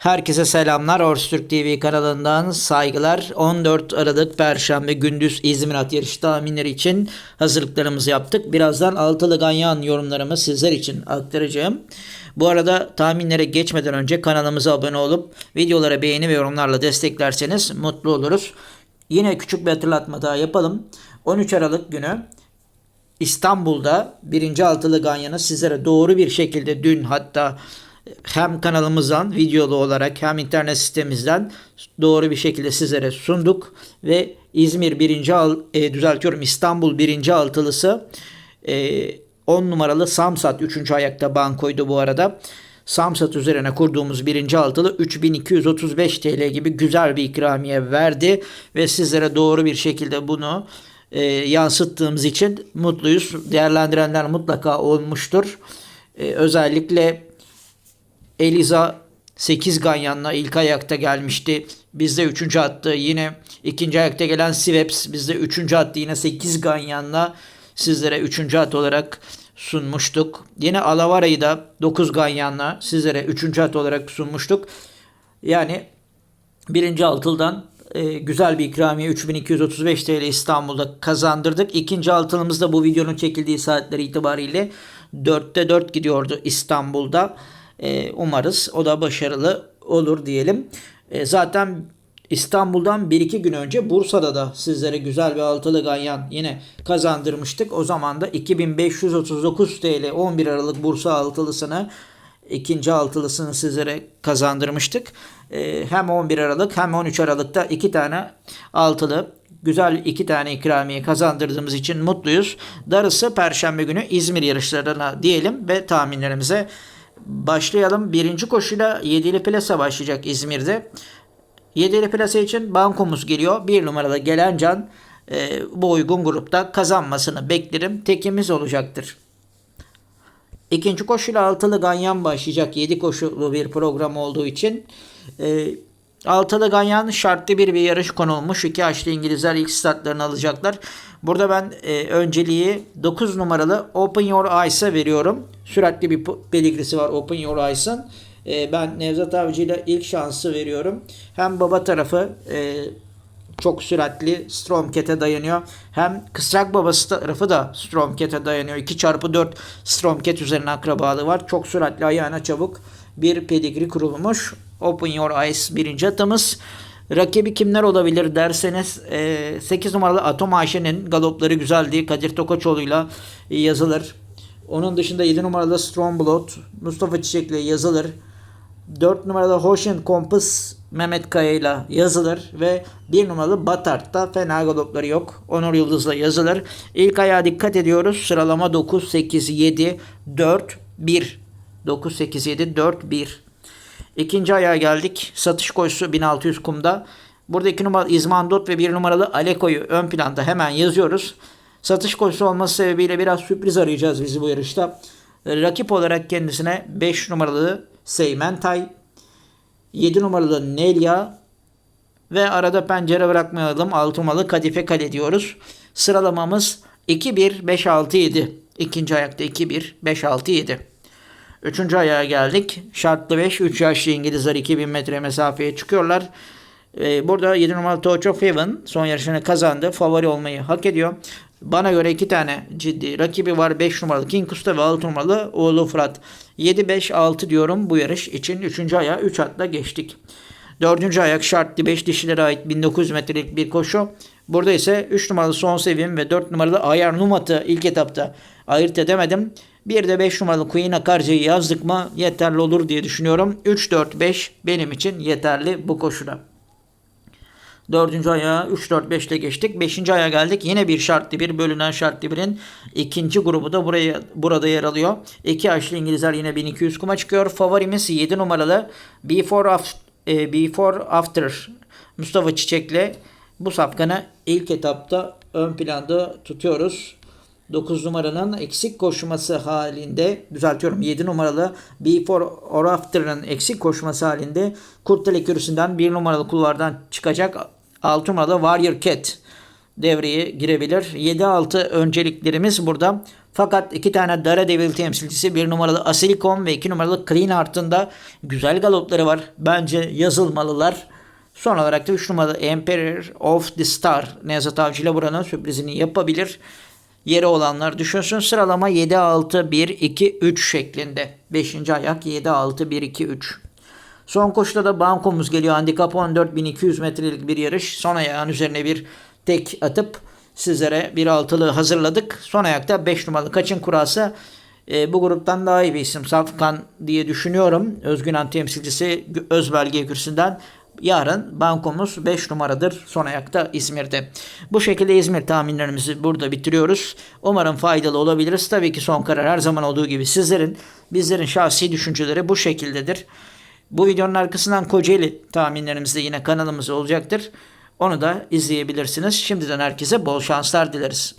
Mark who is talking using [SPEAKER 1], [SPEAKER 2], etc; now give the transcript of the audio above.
[SPEAKER 1] Herkese selamlar. Orstürk TV kanalından saygılar. 14 Aralık Perşembe gündüz İzmir at yarışı tahminleri için hazırlıklarımızı yaptık. Birazdan altılı ganyan yorumlarımı sizler için aktaracağım. Bu arada tahminlere geçmeden önce kanalımıza abone olup videolara beğeni ve yorumlarla desteklerseniz mutlu oluruz. Yine küçük bir hatırlatma daha yapalım. 13 Aralık günü İstanbul'da birinci altılı ganyanı sizlere doğru bir şekilde dün hatta hem kanalımızdan videolu olarak hem internet sitemizden doğru bir şekilde sizlere sunduk ve İzmir birinci al, e, düzeltiyorum İstanbul birinci altılısı e, 10 numaralı Samsat 3. ayakta bankoydu bu arada. Samsat üzerine kurduğumuz birinci altılı 3235 TL gibi güzel bir ikramiye verdi ve sizlere doğru bir şekilde bunu e, yansıttığımız için mutluyuz. Değerlendirenler mutlaka olmuştur. E, özellikle Eliza 8 ganyanla ilk ayakta gelmişti. Bizde 3. attı. Yine ikinci ayakta gelen Siveps bizde 3. attı. Yine 8 ganyanla sizlere 3. at olarak sunmuştuk. Yine Alavara'yı da 9 ganyanla sizlere 3. at olarak sunmuştuk. Yani birinci altıldan e, güzel bir ikramiye 3235 TL İstanbul'da kazandırdık. İkinci altınımız bu videonun çekildiği saatleri itibariyle 4'te 4 gidiyordu İstanbul'da. E, umarız o da başarılı olur diyelim. E, zaten İstanbul'dan 1-2 gün önce Bursa'da da sizlere güzel bir altılı ganyan yine kazandırmıştık. O zaman da 2539 TL 11 Aralık Bursa altılısını ikinci altılısını sizlere kazandırmıştık. Ee, hem 11 Aralık hem 13 Aralık'ta iki tane altılı güzel iki tane ikramiye kazandırdığımız için mutluyuz. Darısı Perşembe günü İzmir yarışlarına diyelim ve tahminlerimize başlayalım. Birinci koşuyla 7'li plasa başlayacak İzmir'de. 7'li plasa için bankomuz geliyor. Bir numaralı gelen can e, bu uygun grupta kazanmasını beklerim. Tekimiz olacaktır. İkinci koşuyla altılı ganyan başlayacak. 7 koşulu bir program olduğu için. E, altılı ganyan şartlı bir bir yarış konulmuş. İki yaşlı İngilizler ilk startlarını alacaklar. Burada ben e, önceliği 9 numaralı Open Your Eyes'a veriyorum. Süratli bir pedigrisi var Open Your Eyes'ın. E, ben Nevzat Avcı ile ilk şansı veriyorum. Hem baba tarafı e, çok süratli Stromket'e dayanıyor. Hem kısrak babası tarafı da Stromket'e dayanıyor. 2 çarpı 4 Stromket üzerine akrabalığı var. Çok süratli ayağına çabuk bir pedigri kurulmuş. Open Your Eyes birinci atımız. Rakibi kimler olabilir derseniz 8 numaralı Atom Ayşe'nin galopları güzeldi. Kadir Tokaçoğlu'yla yazılır. Onun dışında 7 numaralı Strong Blood Mustafa Çiçek'le yazılır. 4 numaralı Hoşin Compass Mehmet Kaya ile yazılır ve 1 numaralı Batart'ta fena galopları yok. Onur Yıldız'la yazılır. İlk ayağa dikkat ediyoruz. Sıralama 9, 8, 7, 4, 1. 9, 8, 7, 4, 1. İkinci ayağa geldik. Satış koşusu 1600 kumda. Burada 2 numaralı İzmandot ve 1 numaralı Aleko'yu ön planda hemen yazıyoruz. Satış koşusu olması sebebiyle biraz sürpriz arayacağız bizi bu yarışta. Rakip olarak kendisine 5 numaralı Seymentay, 7 numaralı Nelia ve arada pencere bırakmayalım 6 numaralı Kadife Kale diyoruz. Sıralamamız 2-1-5-6-7. İkinci ayakta 2-1-5-6-7. Üçüncü ayağa geldik. Şartlı 5. 3 yaşlı İngilizler 2000 metre mesafeye çıkıyorlar. Ee, burada 7 numaralı Touch of Heaven son yarışını kazandı. Favori olmayı hak ediyor. Bana göre iki tane ciddi rakibi var. 5 numaralı King Usta ve 6 numaralı Oğlu Fırat. 7-5-6 diyorum bu yarış için. 3. ayağa 3 atla geçtik. 4. ayak şartlı 5 dişilere ait 1900 metrelik bir koşu. Burada ise 3 numaralı Son Sevim ve 4 numaralı Ayar Numat'ı ilk etapta ayırt edemedim. Bir de 5 numaralı Queen Akarca'yı yazdık mı yeterli olur diye düşünüyorum. 3-4-5 benim için yeterli bu koşuda. Dördüncü ayağa 3-4-5 ile geçtik. Beşinci aya geldik. Yine bir şartlı bir bölünen şartlı birin ikinci grubu da buraya, burada yer alıyor. İki yaşlı İngilizler yine 1200 kuma çıkıyor. Favorimiz 7 numaralı Before After, e, Before After Mustafa Çiçek'le bu safkanı ilk etapta ön planda tutuyoruz. 9 numaranın eksik koşması halinde düzeltiyorum 7 numaralı Before or After'ın eksik koşması halinde Kurtlar Kürüsü'nden 1 numaralı kulvardan çıkacak 6 numaralı Warrior Cat devreye girebilir. 7-6 önceliklerimiz burada. Fakat iki tane Daredevil temsilcisi bir numaralı Asilikon ve iki numaralı Clean Heart'ın da güzel galopları var. Bence yazılmalılar. Son olarak da 3 numaralı Emperor of the Star Nevzat Avcı ile buranın sürprizini yapabilir. Yeri olanlar düşünsün. Sıralama 7, 6, 1, 2, 3 şeklinde. 5. ayak 7, 6, 1, 2, 3. Son koşuda da bankomuz geliyor. Handikap 14.200 metrelik bir yarış. Son ayağın üzerine bir tek atıp sizlere bir altılı hazırladık. Son ayakta 5 numaralı kaçın kurası. E, bu gruptan daha iyi bir isim. Safkan diye düşünüyorum. Özgünen temsilcisi Özbelge kürsüsünden. Yarın bankomuz 5 numaradır son ayakta İzmir'de. Bu şekilde İzmir tahminlerimizi burada bitiriyoruz. Umarım faydalı olabiliriz. Tabii ki son karar her zaman olduğu gibi sizlerin, bizlerin şahsi düşünceleri bu şekildedir. Bu videonun arkasından Kocaeli tahminlerimiz de yine kanalımızda olacaktır. Onu da izleyebilirsiniz. Şimdiden herkese bol şanslar dileriz.